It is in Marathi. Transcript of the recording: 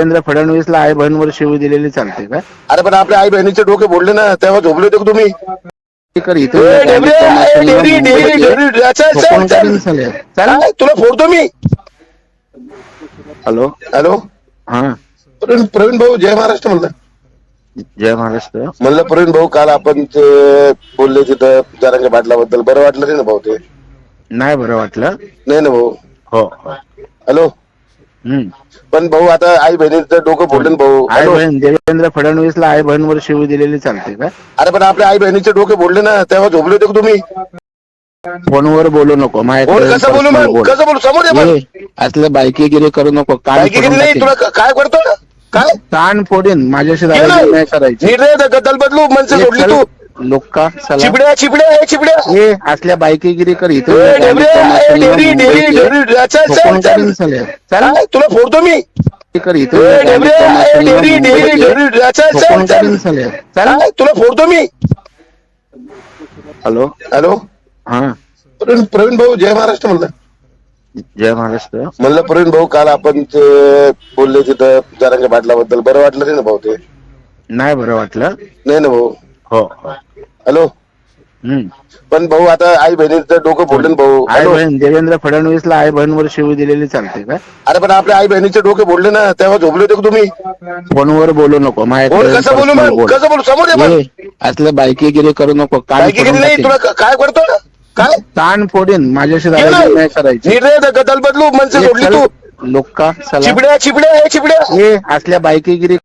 देवेंद्र फडणवीसला आई बहिणीवर शिवी दिलेली चालते का? अरे पण आपल्या आई बहिणीचे डोके बोलले ना तेव्हा झोपले होते का तुम्ही? कर इथे ए, डेबरे, ए, डेबरी, डेबरी, डेबरी, चल, चल, कोण चल. करीन चालेल चल. काय? तुला फोडतो मी? हॅलो. हॅलो. हा. प्रवीण प्रवीण भाऊ जय महाराष्ट्र म्हणलं. जय महाराष्ट्र. म्हणलं प्रवीण भाऊ काल आपण ते बोलले तिथं जरांच्या बाटल्याबद्दल बरं वाटलं नाही ना भाऊ ते? नाही बरं वाटलं. नाही ना भाऊ? हो. हॅलो. पण भाऊ आता आई बहिणीचं डोकं फोडलं भाऊ. आई बहीण देवेंद्र फडणवीसला आई बहिणीवर शिवी दिलेली चालते का? अरे पण आपल्या आई बहिणीचे डोके बोलले ना तेव्हा झोपले होते का तुम्ही? फोनवर बोलू नको माझ्याकडे कसं बोलू मग. कसं बोलू? समोर ये पण ये, असलं बायकीगिरी करू नको कान काय की फोडून नाही टाकीन. तुला क- काय करतो काय? कान फोडीन माझ्याशी दादागिरी. नाही करायची. गद्दल बदलू मनसे सोडली तू. लोका चला. चिपड्या चिपड्या हे चिपड्या ये असल्या बायकीगिरी कर इथे ए, डेबरे, ए, डेबरी, डेबरी, डेबरी, चल, चल, कोण चल. करीन चालेल चल. काय? तुला फोडतो मी? कर इथे ए, डेबरे, ए, डेबरी, डेबरी, डेबरी, चल, चल, कोण चल. करीन चालेल चल. काय? तुला फोडतो मी? हॅलो. हॅलो. हा. प्रवीण प्रवीण भाऊ जय महाराष्ट्र म्हणलं. जय महाराष्ट्र. म्हणलं प्रवीण भाऊ काल आपण ते बोलले तिथं जरांच्या बाटल्याबद्दल बरं वाटलं नाही ना भाऊ ते? नाही बरं वाटलं. नाही ना भाऊ? हो हो. हॅलो. पण भाऊ आता आई बहिणीचं डोकं फोडलं भाऊ. आई हॅलो? बहीण देवेंद्र फडणवीसला आई बहिणीवर शिवी दिलेली चालते का? अरे पण आपल्या आई बहिणीचे डोके बोलले ना तेव्हा झोपले होते का तुम्ही? फोनवर बोलू नको बोल माझ्याकडे कसं बोलू मग. कसं बोलू? समोर ये पण ये, असलं बायकीगिरी करू नको कान काय की फोडून नाही टाकीन. तुला क- काय करतो काय? कान फोडीन माझ्याशी दादागिरी ना. नाही करायची. गद्दल बदलू मनसे सोडली तू. लोका चला. चिपड्या चिपड्या हे चिपड्या ये असल्या बायकीगिरी